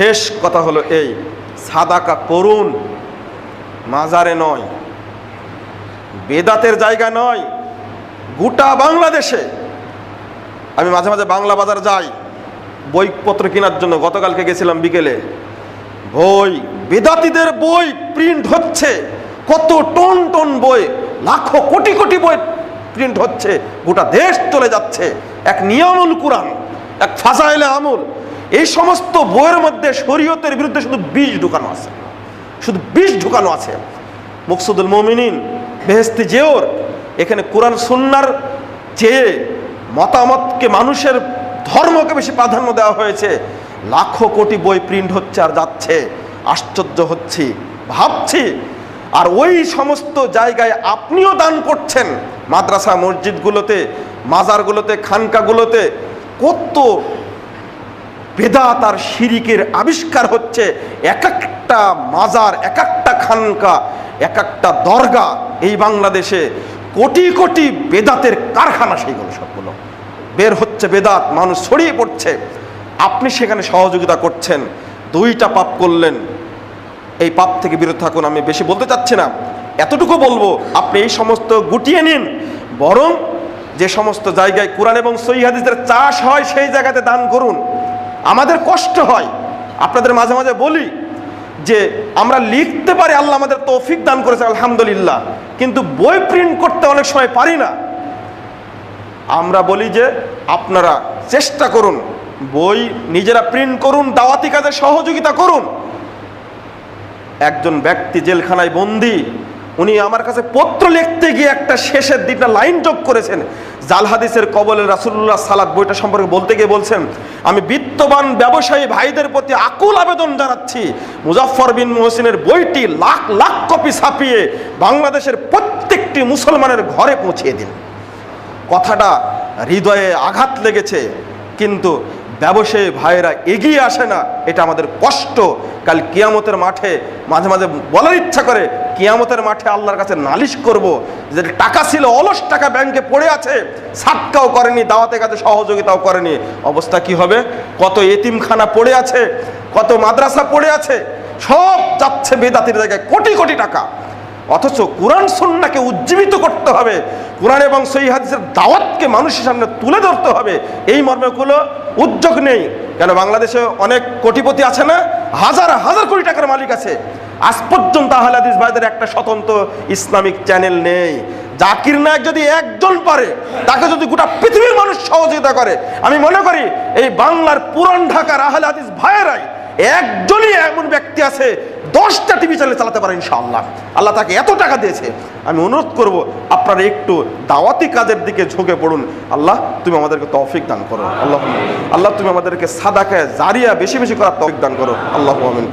শেষ কথা হলো এই, সাদাকা করুন মাজারে নয়, বেদাতের জায়গা নয়, গোটা বাংলাদেশে। আমি মাঝে মাঝে বাংলা বাজার যাই, বইপত্র কেনার জন্য গতকালকে গেছিলাম বিকেলে। বই, বেদাতিদের বই প্রিন্ট হচ্ছে, কত টন টন বই, লাখো কোটি কোটি বই প্রিন্ট হচ্ছে, গোটা দেশ চলে যাচ্ছে। এক নিয়ামুল কুরআন, এক ফাজাইলে আমল। এই সমস্ত বইয়ের মধ্যে শরীয়তের বিরুদ্ধে শুধু বিষ ঢুকানো আছে। শুধু বিষ ঢুকানো আছে। মুকসুদুল মমিনিন বেহেস্তি জেওর, এখানে কোরআন সুন্নার চেয়ে মতামতকে, মানুষের ধর্মকে বেশি প্রাধান্য দেওয়া হয়েছে, লাখো কোটি বই প্রিন্ট হচ্ছে আর যাচ্ছে। আশ্চর্য হচ্ছি, ভাবছি। আর ওই সমস্ত জায়গায় আপনিও দান করছেন। মাদ্রাসা, মসজিদগুলোতে, মাজারগুলোতে, খানকাগুলোতে। কত বেদাত আর শিরিকের আবিষ্কার হচ্ছে এক একটা মাজার এক একটা খানকা এক একটা দরগা। এই বাংলাদেশে কোটি কোটি বেদাতের কারখানা সেইগুলো সবগুলো বের হচ্ছে বেদাত, মানুষ ছড়িয়ে পড়ছে। আপনি সেখানে সহযোগিতা করছেন, দুইটা পাপ করলেন। এই পাপ থেকে বিরত থাকুন, আমি বেশি বলতে চাচ্ছি না। এতটুকু বলব, আপনি এই সমস্ত গুটিয়ে নিন। বরং যে সমস্ত জায়গায় কোরআন এবং সই হাদিসের চাষ হয়, সেই জায়গাতে দান করুন। আমাদের কষ্ট হয়। আপনাদের মাঝে মাঝে বলি যে, আমরা লিখতে পারি আল্লাহ আমাদের তৌফিক দান করেছে, আলহামদুলিল্লাহ। কিন্তু বই প্রিন্ট করতে অনেক সময় পারি না। আমরা বলি যে, আপনারা চেষ্টা করুন, বই নিজেরা প্রিন্ট করুন, দাওয়াতি কাজে সহযোগিতা করুন। একজন ব্যক্তি জেলখানায় বন্দি, উনি আমার কাছে পত্র লিখতে গিয়ে একটা শেষের দিকটা লাইন যোগ করেছেন। জাল হাদিসের কবলে রাসুল্লাহ সালাদ বইটা সম্পর্কে বলতে গিয়ে বলছেন, আমি বিত্তবান ব্যবসায়ী ভাইদের প্রতি আকুল আবেদন জানাচ্ছি। মুজাফর বিন মোহসিনের বইটি লাখ লাখ কপি ছাপিয়ে বাংলাদেশের প্রত্যেকটি মুসলমানের ঘরে পৌঁছিয়ে দিন কথাটা হৃদয়ে আঘাত লেগেছে, কিন্তু ব্যবসায়ী ভাইয়েরা এগিয়ে আসে না, এটা আমাদের কষ্ট। কাল কিয়ামতের মাঠে মাঝে মাঝে বলার ইচ্ছা করে, কিয়ামতের মাঠে আল্লাহর কাছে নালিশ করব যে টাকা ছিল, অলস টাকা ব্যাংকে পড়ে আছে, সাতকাও করেনি দাওয়াতের কাছে সহযোগিতাও করেনি। অবস্থা কি হবে? কত এতিমখানা পড়ে আছে, কত মাদ্রাসা পড়ে আছে, সব যাচ্ছে বেদাতির জায়গায়, কোটি কোটি টাকা। অথচ কোরআন সন্নাকে উজ্জীবিত করতে হবে, কোরআন এবং সই হাদিসের দাওয়াতকে মানুষের সামনে তুলে ধরতে হবে, এই মর্মে কোনো উদ্যোগ নেই। কেন, বাংলাদেশে অনেক কোটিপতি আছে না? হাজার হাজার কোটি টাকার মালিক আছে। আজ পর্যন্ত আহলে হাদিস ভাইদের একটা স্বতন্ত্র ইসলামিক চ্যানেল নেই। জাকির নায়ক যদি একজন পারে, তাকে যদি গোটা পৃথিবীর মানুষ সহযোগিতা করে, আমি মনে করি এই বাংলার পুরান ঢাকার আহলে হাদিস ভাইয়েরাই একজনই এমন ব্যক্তি আছে, দশটা টিভি চ্যানেল চালাতে পারে ইনশাআল্লাহ। আল্লাহ তাকে এত টাকা দিয়েছে। আমি অনুরোধ করব, আপনারা একটু দাওয়াতি কাজের দিকে ঝুঁকে পড়ুন। আল্লাহ, তুমি আমাদেরকে তৌফিক দান করো। আল্লাহ আল্লাহ তুমি আমাদেরকে সাদাকে জারিয়া বেশি বেশি করার তৌফিক দান করো। আল্লাহ আমিন।